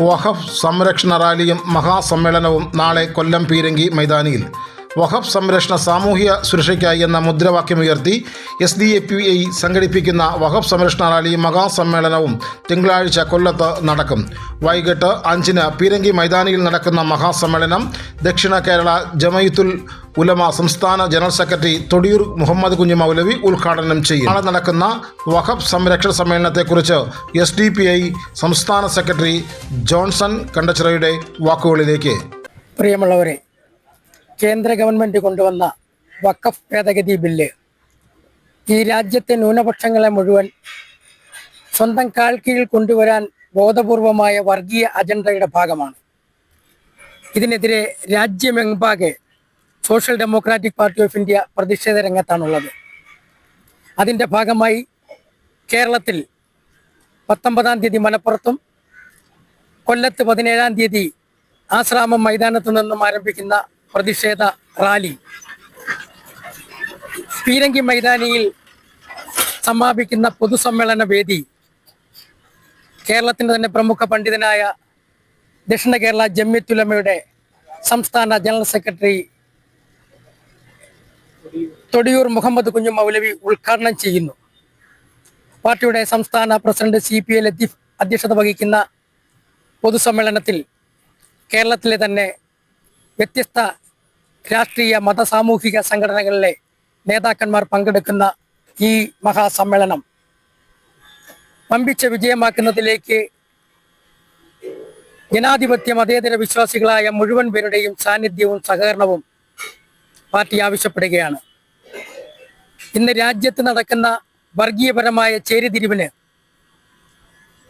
വഖഫ് സംരക്ഷണ റാലിയും മഹാസമ്മേളനവും നാളെ കൊല്ലം പീരങ്കി മൈതാനിയിൽ. വഖഫ് സംരക്ഷണ സാമൂഹ്യ സുരക്ഷയ്ക്കായി എന്ന മുദ്രാവാക്യമുയർത്തി എസ് ഡി എ പി ഐ സംഘടിപ്പിക്കുന്ന വഖഫ് സംരക്ഷണ റാലി മഹാസമ്മേളനവും തിങ്കളാഴ്ച കൊല്ലത്ത് നടക്കും. വൈകിട്ട് അഞ്ചിന് പീരങ്കി മൈതാനിയിൽ നടക്കുന്ന മഹാസമ്മേളനം ദക്ഷിണ കേരള ജമയത്തുൽ ഉലമ സംസ്ഥാന ജനറൽ സെക്രട്ടറി തൊടിയൂർ മുഹമ്മദ് കുഞ്ഞു മൗലവി ഉദ്ഘാടനം ചെയ്യും. നാളെ നടക്കുന്ന വഖഫ് സംരക്ഷണ സമ്മേളനത്തെക്കുറിച്ച് എസ് ഡി പി ഐ സംസ്ഥാന സെക്രട്ടറി ജോൺസൺ കണ്ടച്ചിറയുടെ വാക്കുകളിലേക്ക്. പ്രിയമുള്ളവരെ കേന്ദ്ര ഗവൺമെന്റ് കൊണ്ടുവന്ന വക്കഫ് ഭേദഗതി ബില്ല്. ഈ രാജ്യത്തെ ന്യൂനപക്ഷങ്ങളെ മുഴുവൻ സ്വന്തം കാൽ കീഴിൽ കൊണ്ടുവരാൻ ബോധപൂർവമായ വർഗീയ അജണ്ടയുടെ ഭാഗമാണ്. ഇതിനെതിരെ രാജ്യമെമ്പാകെ Social Democratic Party of India പ്രതിഷേധ രംഗത്താണുള്ളത്. അതിന്റെ ഭാഗമായി കേരളത്തിൽ പത്തൊമ്പതാം തീയതി മലപ്പുറത്തും കൊല്ലത്ത് പതിനേഴാം തീയതി ആശ്രാമം മൈതാനത്തു നിന്നും ആരംഭിക്കുന്ന പ്രതിഷേധ റാലി. പീരങ്കി മൈതാനിയിൽ സമാപിക്കുന്ന പൊതുസമ്മേളന വേദി കേരളത്തിന്റെ തന്നെ പ്രമുഖ പണ്ഡിതനായ ദക്ഷിണ കേരള ജമ്യത്തുലമയുടെ സംസ്ഥാന ജനറൽ സെക്രട്ടറി തൊടിയൂർ മുഹമ്മദ് കുഞ്ഞു മൗലവി ഉദ്ഘാടനം ചെയ്യുന്നു. പാർട്ടിയുടെ സംസ്ഥാന president C P A Latheef അധ്യക്ഷത വഹിക്കുന്ന പൊതുസമ്മേളനത്തിൽ കേരളത്തിലെ തന്നെ വ്യത്യസ്ത രാഷ്ട്രീയ മത സാമൂഹിക സംഘടനകളിലെ നേതാക്കന്മാർ പങ്കെടുക്കുന്ന ഈ മഹാസമ്മേളനം. പമ്പിച്ച വിജയമാക്കുന്നതിലേക്ക് ജനാധിപത്യ മതേതര വിശ്വാസികളായ മുഴുവൻ പേരുടെയും സാന്നിധ്യവും സഹകരണവും പാർട്ടി ആവശ്യപ്പെടുകയാണ്. ഇന്ന് രാജ്യത്ത് നടക്കുന്ന വർഗീയപരമായ ചേരിതിരിവിന്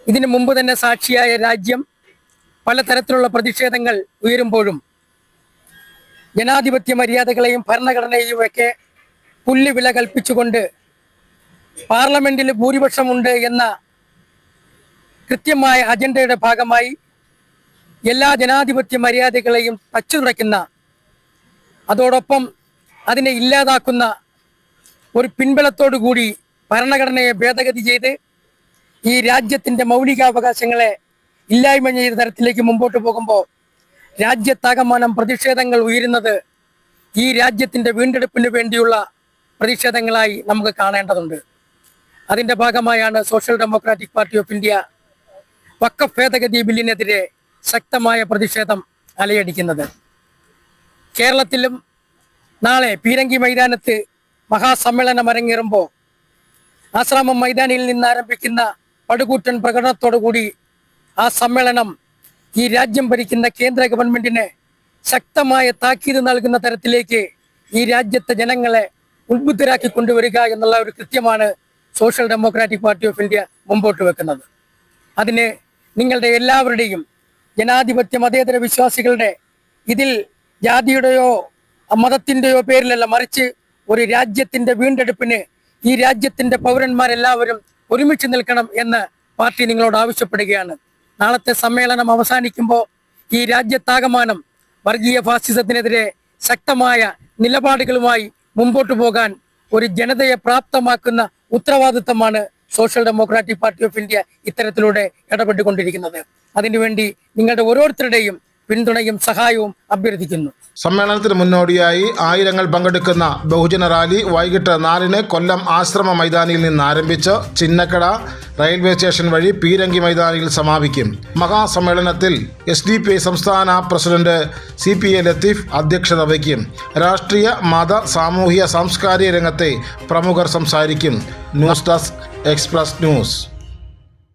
ഇതിനു മുമ്പ് തന്നെ സാക്ഷിയായ രാജ്യം പലതരത്തിലുള്ള പ്രതിഷേധങ്ങൾ ഉയരുമ്പോഴും ജനാധിപത്യ മര്യാദകളെയും ഭരണഘടനയെയും ഒക്കെ പുല്ലുവില കൽപ്പിച്ചുകൊണ്ട് പാർലമെന്റിൽ ഭൂരിപക്ഷമുണ്ട് എന്ന കൃത്യമായ അജണ്ടയുടെ ഭാഗമായി എല്ലാ ജനാധിപത്യ മര്യാദകളെയും തച്ചുതുറയ്ക്കുന്ന അതോടൊപ്പം അതിനെ ഇല്ലാതാക്കുന്ന ഒരു പിൻബലത്തോടു കൂടി ഭരണഘടനയെ ഭേദഗതി ചെയ്ത് ഈ രാജ്യത്തിന്റെ മൗലികാവകാശങ്ങളെ ഇല്ലായ്മ ചെയ്ത തരത്തിലേക്ക് മുമ്പോട്ട് പോകുമ്പോൾ രാജ്യത്താകമാനം പ്രതിഷേധങ്ങൾ ഉയരുന്നത് ഈ രാജ്യത്തിന്റെ വീണ്ടെടുപ്പിന് വേണ്ടിയുള്ള പ്രതിഷേധങ്ങളായി നമുക്ക് കാണേണ്ടതുണ്ട്. അതിന്റെ ഭാഗമായാണ് Social Democratic Party of India വക്കഫ് ഭേദഗതി ബില്ലിനെതിരെ ശക്തമായ പ്രതിഷേധം അലയടിക്കുന്നത്. കേരളത്തിലും നാളെ പീരങ്കി മൈതാനത്ത് മഹാസമ്മേളനം അരങ്ങേറുമ്പോൾ ആശ്രാമം മൈതാനിയിൽ നിന്ന് ആരംഭിക്കുന്ന പടുകൂറ്റൻ പ്രകടനത്തോടുകൂടി ആ സമ്മേളനം ഈ രാജ്യം ഭരിക്കുന്ന കേന്ദ്ര ഗവൺമെന്റിന് ശക്തമായ താക്കീത് നൽകുന്ന തരത്തിലേക്ക് ഈ രാജ്യത്തെ ജനങ്ങളെ ഉത്ബുദ്ധരാക്കി കൊണ്ടുവരിക എന്നുള്ള ഒരു കൃത്യമാണ് Social Democratic Party of India മുമ്പോട്ട് വെക്കുന്നത്. അതിന് നിങ്ങളുടെ എല്ലാവരുടെയും ജനാധിപത്യ മതേതര വിശ്വാസികളുടെ ഇതിൽ ജാതിയുടെയോ മതത്തിന്റെയോ പേരിലല്ല മറിച്ച് ഒരു രാജ്യത്തിന്റെ വീണ്ടെടുപ്പിന് ഈ രാജ്യത്തിന്റെ പൗരന്മാരെല്ലാവരും ഒരുമിച്ച് നിൽക്കണം എന്ന് പാർട്ടി നിങ്ങളോട് ആവശ്യപ്പെടുകയാണ്. നാളത്തെ സമ്മേളനം അവസാനിക്കുമ്പോൾ ഈ രാജ്യത്താകമാനം വർഗീയ ഫാസിസത്തിനെതിരെ ശക്തമായ നിലപാടുകളുമായി മുമ്പോട്ട് പോകാൻ ഒരു ജനതയെ പ്രാപ്തമാക്കുന്ന ഉത്തരവാദിത്തമാണ് Social Democratic Party of India ഇത്തരത്തിലൂടെ ഇടപെട്ടുകൊണ്ടിരിക്കുന്നത്. അതിനുവേണ്ടി നിങ്ങളുടെ ഓരോരുത്തരുടെയും പിന്തുണയും സഹായവും അഭ്യർത്ഥിക്കുന്നു. സമ്മേളനത്തിന് മുന്നോടിയായി ആയിരങ്ങൾ പങ്കെടുക്കുന്ന ബഹുജന റാലി വൈകിട്ട് നാലിന് കൊല്ലം ആശ്രമ മൈതാനിയിൽ നിന്ന് ആരംഭിച്ച് ചിന്നക്കട റെയിൽവേ സ്റ്റേഷൻ വഴി പീരങ്കി മൈതാനിയിൽ സമാപിക്കും. മഹാസമ്മേളനത്തിൽ എസ് ഡി പി ഐ സംസ്ഥാന president C P A Latheef അധ്യക്ഷത വഹിക്കും. രാഷ്ട്രീയ മത സാമൂഹിക സാംസ്കാരിക രംഗത്തെ പ്രമുഖർ സംസാരിക്കും. News desk Express News.